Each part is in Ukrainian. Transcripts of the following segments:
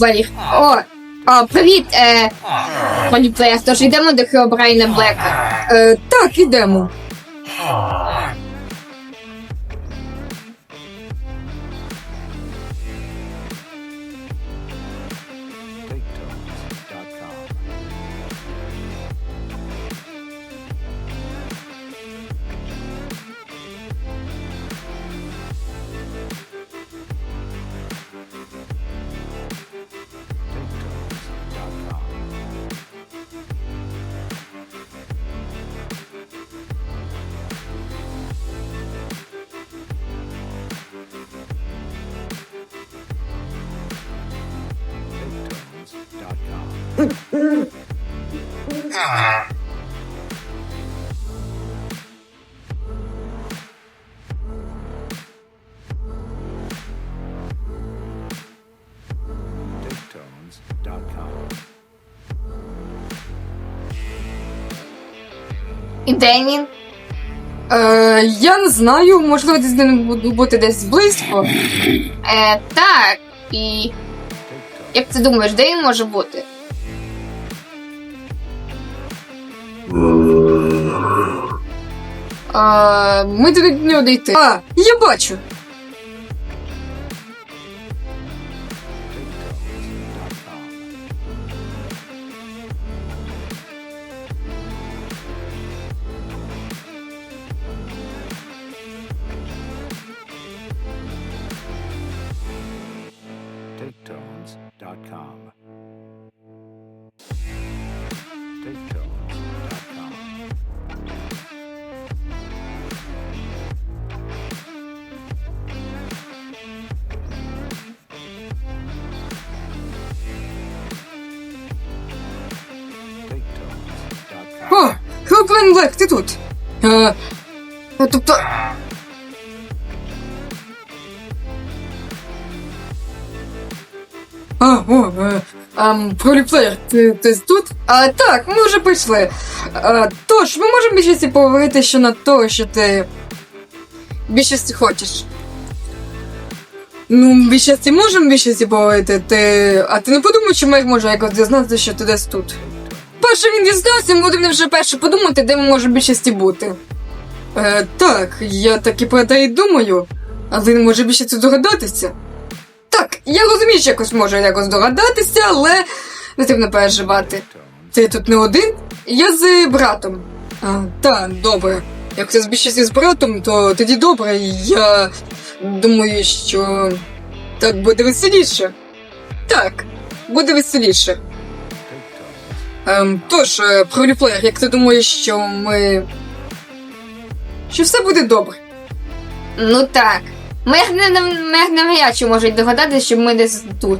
Плеєр. О, о, привіт, е, пані тож йдемо до Хеобрайна Блека. Е, так, ідемо. І де він? Е, я не знаю, можливо, десь де буду бути десь близько. Е, так, і. Як ти думаєш, де він може бути? А, ми до нього дійти. А, я бачу. Блек, ти тут. Е, ну, тобто. А, о, е, ем, проліплеєр, ти, ти тут? А, так, ми вже прийшли. А, тож, ми можемо більшості поговорити ще на того, що ти більшості хочеш. Ну, більшості можемо більшості поговорити, ти... а ти не подумав, що ми може якось дізнатися, що ти десь тут? Перше він дізнався, ми будемо вже перше подумати, де ми можемо більшості бути. Е, так, я так і про те й думаю, але не може більше догадатися. Так, я розумію, що якось може якось догадатися, але не потрібно переживати. Ти тут не один? Я з братом. А, так, добре. Як це з більшості з братом, то тоді добре. Я думаю, що так буде веселіше. Так, буде веселіше. Ем, тож, е, про реплеєр, як ти думаєш, що ми. Що все буде добре? Ну так. Мех не мех навряд чи можуть догадатися, що ми десь тут.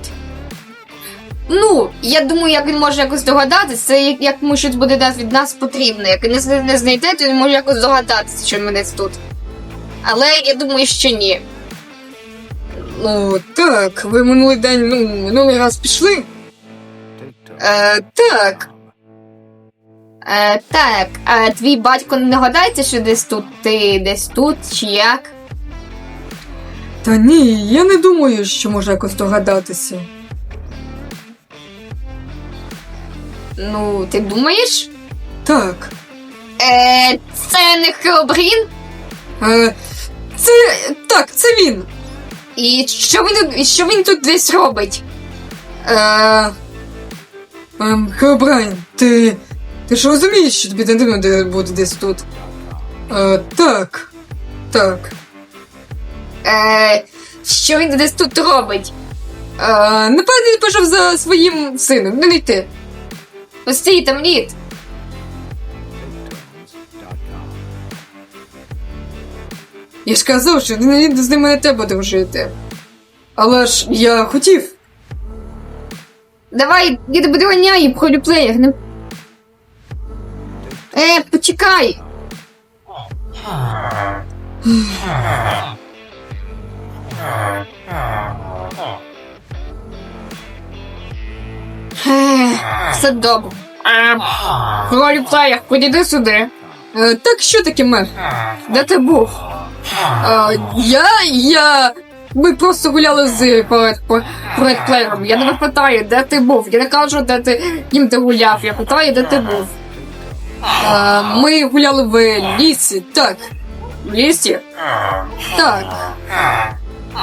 Ну, я думаю, як він може якось догадатися, це як, як йому щось буде від нас потрібно. Як він не, не знайде, то він може якось догадатися, що ми десь тут. Але я думаю, що ні. Ну, так, ви минулий день, ну, минулий раз пішли? Е, так. Е, так, а твій батько не догадається, що десь тут, ти десь тут, чи як? Та ні, я не думаю, що може якось догадатися. Ну, ти думаєш? Так. Е, це не Хеобрін? Е, це. Так, це він. І що він тут, і що він тут десь робить? Е, ем, Хеобрайн, ти. Ти ж розумієш, що тобі не де бути десь тут? Е, так. Так. Е, що він десь тут робить? Е, напевно, він пішов за своїм сином, не йти. Ось стій там лід. Я ж казав, що він з ними не треба дружити. Але ж я хотів. Давай, я тебе доганяю, пролюплеєр. Не... Е, почекай. Е, Все добре. Е, Пролюплеєр, підійди сюди. Е, так що таке мер? Де ти був? А, я. я. Ми просто гуляли з перед, перед. Я не питаю, де ти був. Я не кажу, де ти ким ти гуляв. Я питаю, де ти був. А, ми гуляли в лісі, так. В лісі? Так.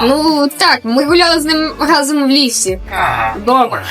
Ну так, ми гуляли з ним разом в лісі. Добре.